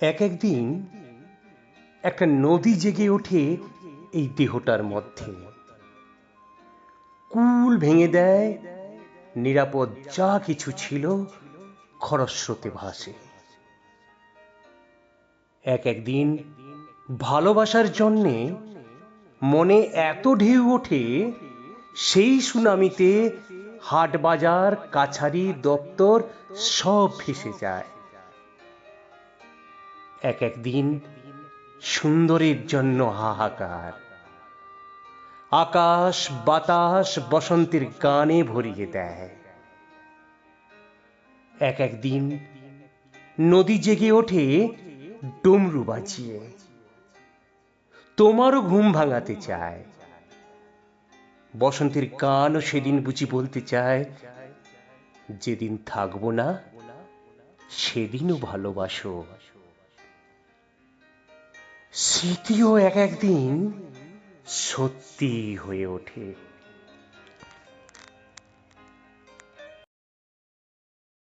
এক একদিন একটা নদী জেগে ওঠে এই দেহটার মধ্যে। কুল ভেঙে দেয়, নিরাপদ যা কিছু ছিল খরস্রোতে ভাসে। এক একদিন ভালোবাসার জন্যে মনে এত ঢেউ ওঠে, সেই সুনামিতে হাট বাজার কাছারি দপ্তর সব ভেসে যায়। এক একদিন সুন্দরের জন্য হাহাকার। আকাশ, বাতাস, বসন্তের গানে ভরিয়ে দেয়। এক একদিন নদী জেগে ওঠে ডমরু বাজিয়ে। তোমারও ঘুম ভাঙাতে চায়। বসন্তের গানও সেদিন বুঝি বলতে চায়, যেদিন থাকব না, সেদিনও ভালোবাসো। স্মৃতিও এক একদিন সত্যি হয়ে ওঠে।